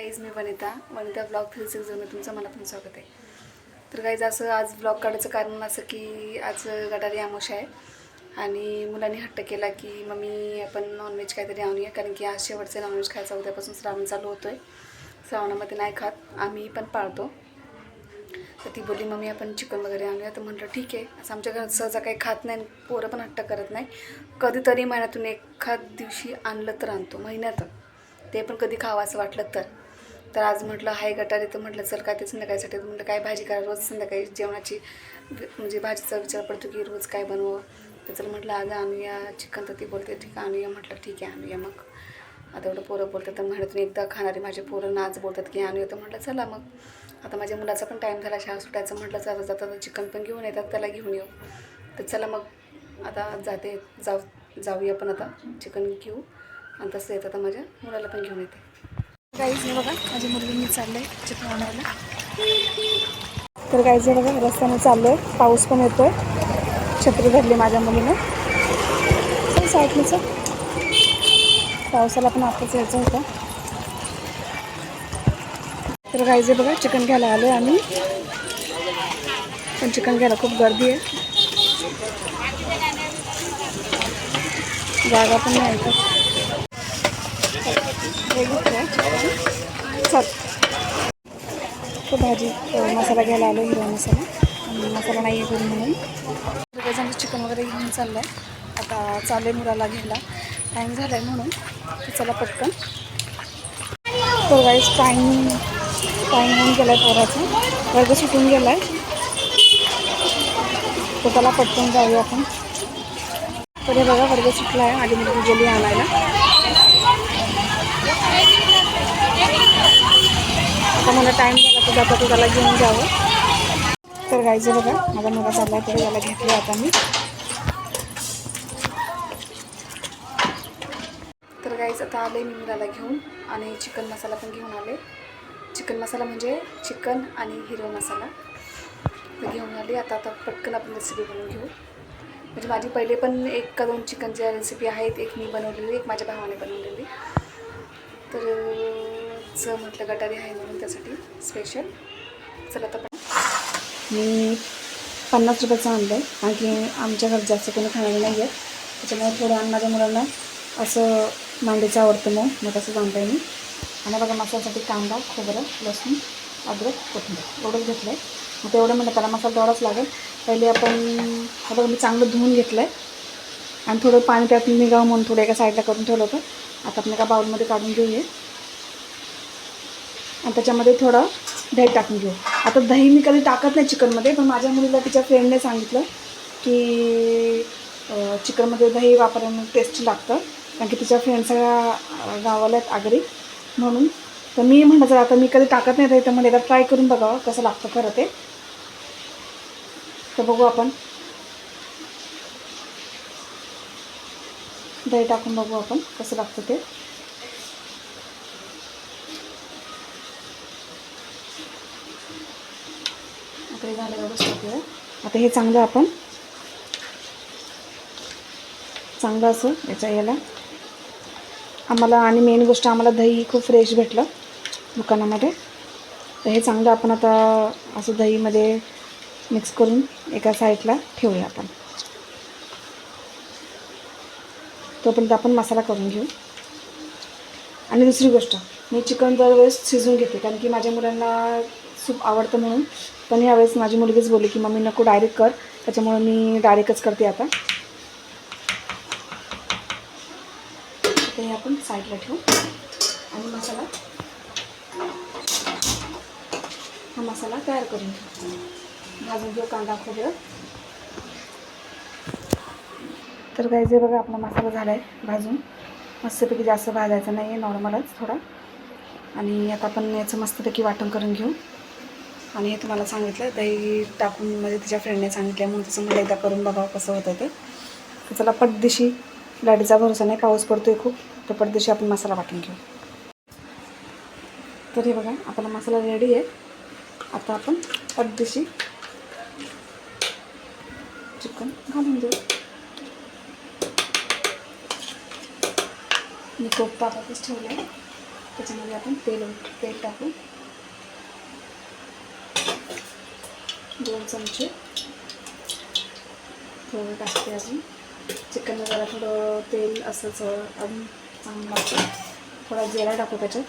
Guys मी Vanita. Vanita blog three six zone तुमचं मनापासून स्वागत आहे. तर गाईज असं आज ब्लॉग काढायचं कारण असं की आज गटारी आमोश आहे. आणि मुलांनी हट्ट केला की मम्मी आपण नॉनव्हेज काहीतरी आणूया. कारण की आज शेवटचं नॉनव्हेज खायचं उद्यापासून श्रावण चालू होतो आहे श्रावणामध्ये नाही खात. आम्ही पण पाळतो. तर ती बोलली मम्मी आपण चिकन वगैरे आणूया. तर म्हटलं ठीक आहे. असं आमच्या घरात सहजा काही खात नाही पोरं पण हट्ट करत नाही. कधीतरी महिन्यातून एखाद दिवशी आणलं तर आणतो महिन्यात ते पण कधी खावं असं वाटलं तर. तर आज म्हटलं हाय गटारे तर म्हटलं चल काय ते संध्याकाळीसाठी. तर म्हटलं काय भाजी करा रोज संध्याकाळी जेवणाची? म्हणजे भाजीचा विचार पडतो की रोज काय बनवं तर चल म्हटलं आज आणूया चिकन तर ती बोलते ठीक आहे. आणूया म्हटलं ठीक आहे आणूया मग. आता एवढं पोरं बोलतात तर महिन्यातून एकदा खाणारी माझे पोरं नाच बोलतात की आणूया तर म्हटलं चला मग. आता माझ्या मुलाचा पण टाईम झाला शाळा सुटायचं म्हटलं जाता जाता चिकन पण घेऊन येतात त्याला घेऊन येऊ. तर चला मग आता जाते जाऊ जाऊया पण आता चिकन घेऊ. आणि तसं येतं आता माझ्या मुलाला पण घेऊन येते. काहीच नाही बघा माझी मुलगी मी चाललं आहे चिकन आणायला. तर काहीच नाही बघा रस्त्याने चाललो आहे पाऊस पण येतो आहे छत्री धरली माझ्या मुलीने. चल साईडनीचं पावसाला पण आताच यायचं होतं. तर काहीच बघा चिकन घ्यायला आलो आम्ही. पण चिकन घ्यायला खूप गर्दी आहे. जागा पण नाही ऐकत हे चल. तो भाजी मसाला घ्यायला आलो हिरवा मसाला. आणि मसाला नाही आहे म्हणून. चिकन वगैरे घेऊन चाललं आहे आता चालेल मुलाला घ्यायला. टाईम झाला आहे म्हणून चला पटकन. तर गाईस टाईम टाईम होऊन गेला आहे पोराचा. वर्ग सुटून गेला आहे तर त्याला पटकन जाऊया आपण. तर हे बघा वर्ग सुटला आहे आधी मुलगी गेली आणायला. आता मला टाईम झाला तर जाता तो त्याला घेऊन जावं. तर गायचं बघा माझा मुलगा चालला आहे तरी त्याला घेतलं आता मी. तर गाईज आता आले मी मुलाला घेऊन आणि चिकन मसाला पण घेऊन आले. चिकन मसाला म्हणजे चिकन आणि हिरवा मसाला. तर घेऊन आले. आता आता पटकन आपण रेसिपी बनवून घेऊ. म्हणजे माझी पहिले पण एक का दोन चिकनच्या रेसिपी आहेत एक मी बनवलेली एक माझ्या भावाने बनवलेली. तर च म्हटलं गटारी आहे म्हणून त्यासाठी स्पेशल चला आता मी पन्नास रुपयाचं आणलं आहे कारण की आमच्या घरात जास्त कोणी खाणारे नाही आहे त्याच्यामुळे थोडं आणि माझ्या मुलांना. असं मांडीचं आवडतं मग. मग तसंच आणलं आहे मी. आणि बघा मसाल्यासाठी कांदा खोबरं लसूण अद्रक कोथिंबीर. एवढंच घेतलं आहे मग तेवढं म्हणलं त्याला मसाला तेवढाच लागेल. पहिले आपण हा बघा मी चांगलं धुवून घेतलं आहे आणि थोडं पाणी त्यात निघावं म्हणून थोडं एका साईडला करून ठेवलं होतं. आता आपण एका बाउलमध्ये काढून घेऊया. आणि त्याच्यामध्ये थोडं दही टाकून घेऊ. आता दही मी कधी टाकत नाही चिकनमध्ये पण माझ्या मुलीला तिच्या फ्रेंडने सांगितलं की चिकनमध्ये दही वापरायला टेस्ट लागतं. कारण की तिच्या फ्रेंड सगळ्या गावाला आहेत आगरी. म्हणून तर मी म्हणलं जर आता मी कधी टाकत नाही दही तर मला एकदा ट्राय करून बघावं कसं लागतं खरं ते. तर बघू आपण. दही टाकून बघू आपण कसं लागतं ते. आता झालं व्यवस्थित आता हे चांगलं आपण चांगलं असं याच्या याला. आम्हाला आणि मेन गोष्ट आम्हाला दही खूप फ्रेश भेटलं दुकानामध्ये. तर हे चांगलं आपण आता असं दहीमध्ये मिक्स करून एका साईडला ठेवूया आपण. तोपर्यंत आपण मसाला करून घेऊ. आणि दुसरी गोष्ट मी चिकन दरवेळेस शिजून घेते कारण की माझ्या मुलांना सूप आवडतं म्हणून. पण यावेळेस माझी मुलगीच बोलली की मम्मी नको डायरेक्ट कर. त्याच्यामुळे मी डायरेक्टच करते आता. हे आपण साईडला ठेवू. आणि मसाला हा मसाला तयार करून घेऊ. भाजून घेऊ कांदा खोबरं. तर काही जे बघा आपला मसाला झाला आहे भाजून. मस्तपैकी जास्त भाजायचा नाही आहे नॉर्मलच थोडा. आणि आता आपण याचं मस्तपैकी वाटण करून घेऊ. आणि हे तुम्हाला सांगितलं दही टाकून म्हणजे तिच्या फ्रेंडने सांगितलं म्हणून तसं मला एकदा करून बघावं कसं होतं ते. तर चला पटदिशी लाडीचा भरोसा नाही पाऊस पडतोय खूप तर पटदिशी आपण मसाला वाटून घेऊ. तर हे बघा आपला मसाला रेडी आहे. आता आपण पटदिशी चिकन घालून देऊ. मी खूप तापातच ठेवलं आहे त्याच्यामध्ये आपण तेल तेल टाकू. दोन चमचे. थोडं टाकते अजून. चिकनला जरा थोडं तेल असंच अजून चांगलं लागतं. थोडा जिरा टाकू त्याच्यात.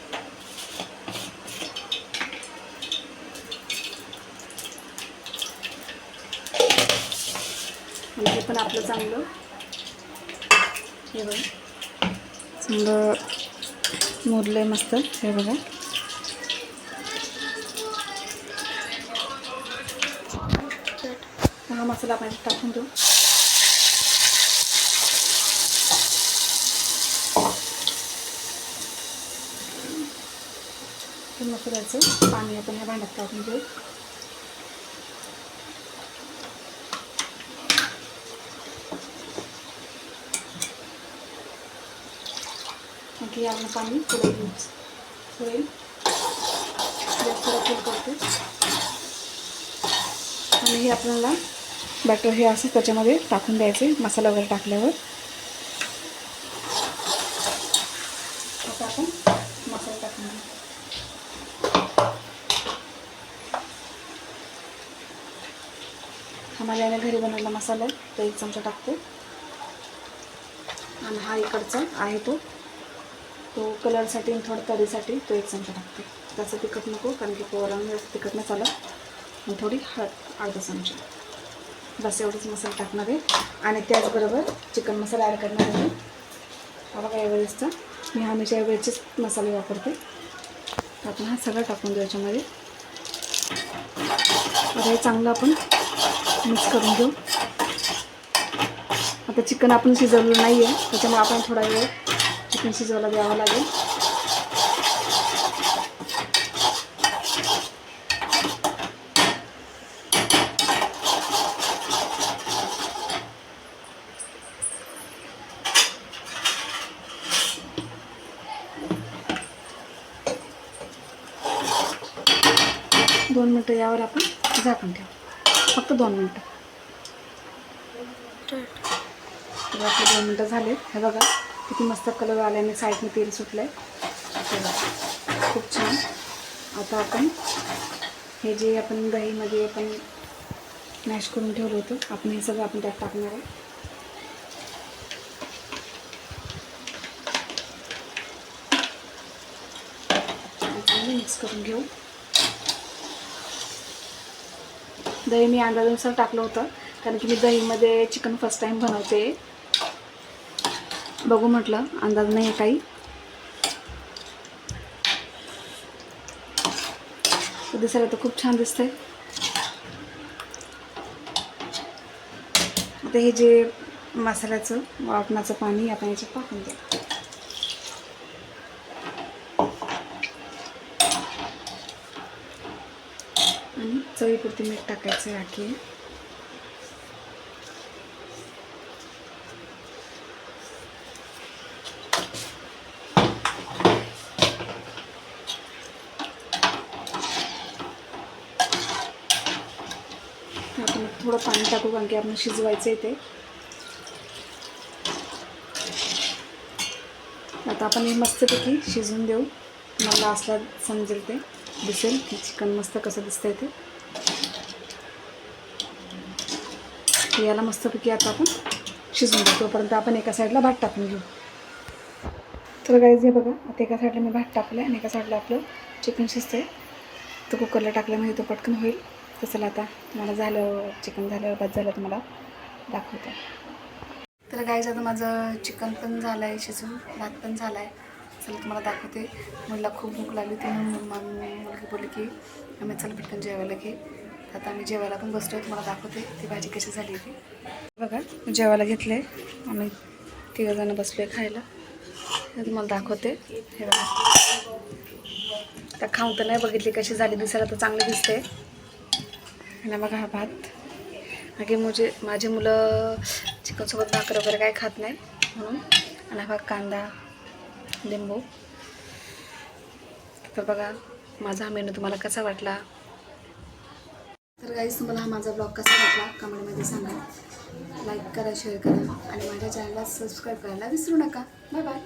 आणि पण आपलं चांगलं. हे बघ. चांगलं मुरलं आहे मस्त हे बघा. हा मसाला आपण टाकून देऊ. मसाल्याचं पाणी आपण या भांड्यात टाकून देऊ आणखी यावं पाणी थोडं यूज होईल? जास्त करते आणि हे आपल्याला बॅटर हे असं त्याच्यामध्ये टाकून द्यायचे मसाला वगैरे टाकल्यावर. आता आपण मसाला टाकून देऊ हा माझ्या घरी बनवलेला मसाला आहे तो एक चमचा टाकते. आणि हा इकडचा आहे तो. तो कलरसाठी आणि थोडं तरीसाठी तो एक चमचा टाकते. त्याचं तिखट नको कारण की पोरांना तिखट नाही चालत. आणि थोडी हळद अर्धा चमचा. बस एवढंच मसाला टाकणार आहे. आणि त्याचबरोबर चिकन मसाला ॲड करणार आहे. बघा यावेळेसचा मी हमेशा यावेळेसचेच मसाले वापरते. आपण हा सगळं टाकून देऊ याच्यामध्ये. आता हे चांगलं आपण मिक्स करून घेऊ. आता चिकन आपण शिजवलं नाही आहे त्याच्यामुळे आपण थोडा वेळ चिकन शिजवायला द्यावं लागेल. दोन मिनटं यावर आपण झाकण ठेवू. फक्त दोन मिनटं. दोन मिनटं झाले हे बघा किती मस्त कलर आला आणि साईडने तेल सुटलं आहे खूप छान. आता आपण हे जे आपण दहीमध्ये आपण मॅश करून ठेवलं होतं आपण हे सगळं आपण त्यात टाकणार आहे. मिक्स करून घेऊ. दही मी अंदाजानुसार टाकलं होतं कारण की मी दहीमध्ये चिकन फर्स्ट टाईम बनवते. बघू म्हटलं अंदाज नाही आहे काही. दिसायला तर खूप छान दिसतंय. आता हे जे मसाल्याचं वाटणाचं पाणी आपण याच्यात टाकून द्या आणि चवीपुरती मीठ टाकायचं आहे आणखी आपण थोडं पाणी टाकू कारण की आपण शिजवायचं आहे ते. आता आपण हे मस्तपैकी शिजवून देऊ. मला असला समजेल ते. दिसेल की चिकन मस्त कसं दिसतंय ते. याला मस्तपैकी आता आपण शिजवून देऊ. तोपर्यंत आपण एका साईडला भात टाकून घेऊ. तर गाईज हे बघा आता एका साईडला मी भात टाकलं आणि एका साईडला आपलं चिकन शिजतं आहे तर कुकरला टाकल्यामुळे तो पटकन होईल. तर चला आता मला झालं चिकन झालं भात झालं तर मला दाखवते. तर गायचं आता माझं चिकन पण झालं आहे शिजून भात पण झाला आहे चला तुम्हाला दाखवते. मुलीला खूप भूक लागली ती म्हणून मुलगी बोलली की आम्ही चल पटकन जेवायला घे. तर आता आम्ही जेवायला पण बसतो तुम्हाला दाखवते. ती भाजी कशी झाली ती बघा जेवायला घेतले आम्ही तिघंजणं बसले खायला. तुम्हाला दाखवते. हे बघा. आता खाऊन तर नाही बघितली कशी झाली दिसायला तर चांगली दिसते आणि बघा हा भात. बाकी मुझे माझे मुलं चिकनसोबत भाकर वगैरे काही खात नाही म्हणून. आणि हा भात कांदा लिंबू. तर बघा माझा हा मेनू तुम्हाला कसा वाटला? तर गाईज तुम्हाला हा माझा ब्लॉग कसा वाटला? कमेंटमध्ये सांगा. लाईक करा शेअर करा. आणि माझ्या चॅनलला सबस्क्राईब करायला विसरू नका. Bye bye